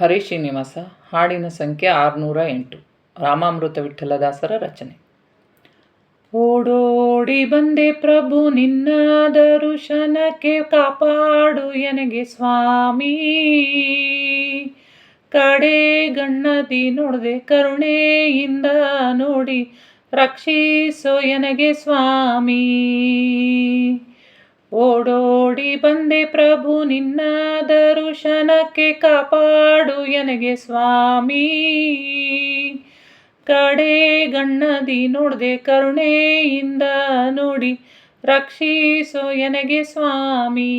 ಹರಿ ಶ್ರೀನಿವಾಸ ಹಾಡಿನ ಸಂಖ್ಯೆ ಆರುನೂರ ಎಂಟು, ರಾಮಾಮೃತ ವಿಠಲದಾಸರ ರಚನೆ. ಓಡೋಡಿ ಬಂದೆ ಪ್ರಭು ನಿನ್ನ ದರುಶನಕ್ಕೆ ಕಾಪಾಡು ಎನಗೆ ಸ್ವಾಮಿ. ಕಡೆ ಗಣ್ಣದಿ ನೋಡದೆ ಕರುಣೆಯಿಂದ ನೋಡಿ ರಕ್ಷಿಸೋ ಎನಗೆ ಸ್ವಾಮಿ. ಓಡೋಡಿ ಬಂದೆ ಪ್ರಭು ನಿನ್ನ ದರುಶನಕ್ಕೆ ಕಾಪಾಡು ಎನಗೆ ಸ್ವಾಮಿ. ಕಡೆ ಗಣ್ಣದಿ ನೋಡದೆ ಕರುಣೆಯಿಂದ ನೋಡಿ ರಕ್ಷಿಸೋ ಎನಗೆ ಸ್ವಾಮಿ.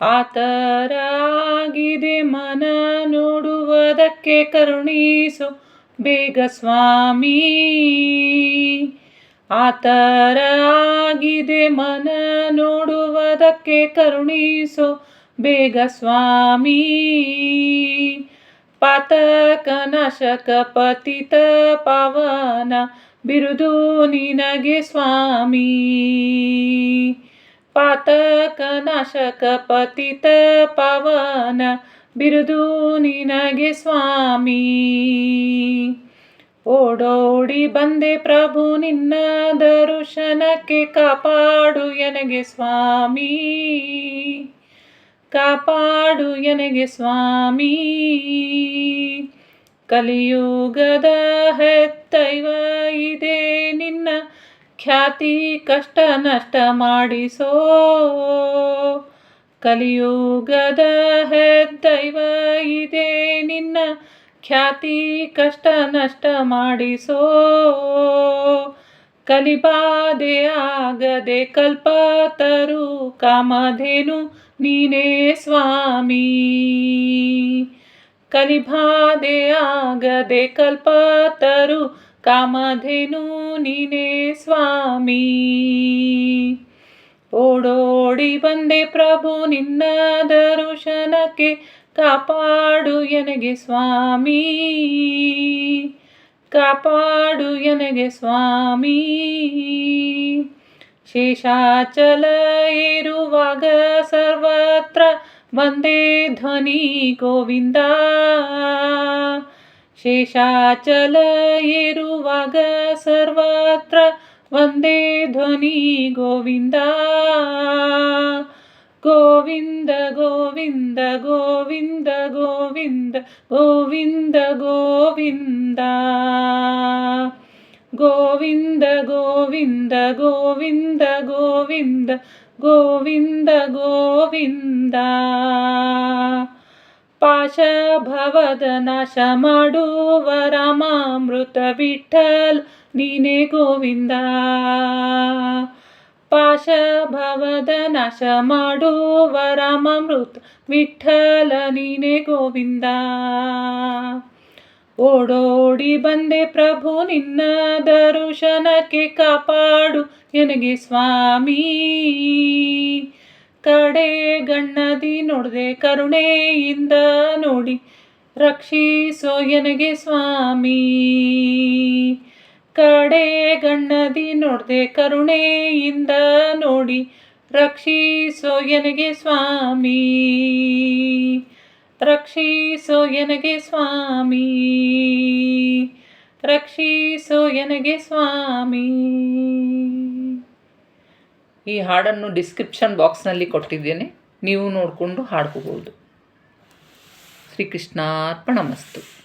ಆತರಾಗಿದೆ ಮನ ನೋಡುವುದಕ್ಕೆ ಕರುಣಿಸೋ ಬೇಗ ಸ್ವಾಮಿ. ಆತರ ಆಗಿದೆ ಮನ ನೋಡುವುದಕ್ಕೆ ಕರುಣಿಸೋ. ಬೇಗ ಸ್ವಾಮಿ. ಪಾತಕ ನಾಶಕ ಪತಿತ ಪಾವನ ಬಿರುದು ನಿನಗೆ ಸ್ವಾಮಿ. ಪಾತಕ ನಾಶಕ ಪತಿತ ಪಾವನ ಬಿರುದು ನಿನಗೆ ಸ್ವಾಮಿ. ಓಡೋಡಿ ಬಂದೆ ಪ್ರಭು, ನಿನ್ನ ದರುಶನಕ್ಕೆ ಕಾಪಾಡು ಎನಗೆ ಸ್ವಾಮಿ. ಕಾಪಾಡು ಎನಗೆ ಸ್ವಾಮಿ. ಕಲಿಯುಗದ ಹೆತ್ತೈವ ಇದೆ, ನಿನ್ನ ಖ್ಯಾತಿ ಕಷ್ಟ ನಷ್ಟ ಮಾಡಿಸೋ. ಕಲಿಯುಗದ ಹೆದ್ದೈವ ಖ್ಯಾತಿ ಕಷ್ಟ ನಷ್ಟ ಮಾಡಿಸೋ. ಕಲಿಬಾದೆ ಆಗದೆ ಕಲ್ಪತರು ಕಾಮಧೇನು ನೀನೇ ಸ್ವಾಮಿ. ಕಲಿಬಾದೆ ಆಗದೆ ಕಲ್ಪತರು ಕಾಮಧೇನು ನೀನೇ ಸ್ವಾಮಿ. ಓಡೋಡಿ ಬಂದೆ ಪ್ರಭು ನಿನ್ನ ದರುಶನಕ್ಕೆ ಕಾಪಾಡು ಎನಗೆ ಸ್ವಾಮಿ. ಕಾಪಾಡು ಎನಗೆ ಸ್ವಾಮಿ. ಶೇಷಾಚಲ ಇರುವಾಗ ಸರ್ವತ್ರ ಬಂದೇ ಧ್ವನಿ ಗೋವಿಂದ. ಶೇಷಾಚಲ ಇರುವಾಗ ಸರ್ವತ್ರ ಒಂದೇ ಧ್ವನಿ ಗೋವಿಂದ. ಗೋವಿಂದ ಗೋವಿಂದ ಗೋವಿಂದ ಗೋವಿಂದ ಗೋವಿಂದ ಗೋವಿಂದ ಗೋವಿಂದ ಗೋವಿಂದ ಗೋವಿಂದ ಗೋವಿಂದ ಗೋವಿಂದ ಗೋವಿಂದ ಪಾಶ ಭವದ ನಾಶ ಮಾಡುವ ರಾಮಾಮೃತ ವಿಠಲ್ ನೀನೇ ಗೋವಿಂದ ಪಾಶ ಭವದ ನಾಶ ಮಾಡುವ ರಾಮಾಮೃತ ವಿಠಲ ನೀನೆ ಗೋವಿಂದ. ಓಡೋಡಿ ಬಂದೆ ಪ್ರಭು ನಿನ್ನ ದರುಶನಕ್ಕೆ ಕಾಪಾಡು ಎನಗೆ ಸ್ವಾಮಿ. ಕಡೆ ಗಣ್ಣದಿ ನೋಡದೆ ಕರುಣೆಯಿಂದ ನೋಡಿ ರಕ್ಷಿಸೋ ನನಗೆ ಸ್ವಾಮಿ. ಕಡೆ ಗಣ್ಣದಿ ನೋಡ್ದೆ ಕರುಣೆಯಿಂದ ನೋಡಿ ರಕ್ಷಿಸೋ ಎನಗೆ ಸ್ವಾಮಿ. ರಕ್ಷಿಸೋ ಎನಗೆ ಸ್ವಾಮಿ. ರಕ್ಷಿಸೋ ಎನಗೆ ಸ್ವಾಮಿ. ಈ ಹಾಡನ್ನು ಡಿಸ್ಕ್ರಿಪ್ಷನ್ ಬಾಕ್ಸ್ನಲ್ಲಿ ಕೊಟ್ಟಿದ್ದೇನೆ. ನೀವು ನೋಡಿಕೊಂಡು ಹಾಡ್ಕೋಬೋದು. ಶ್ರೀಕೃಷ್ಣಾರ್ಪಣಮಸ್ತು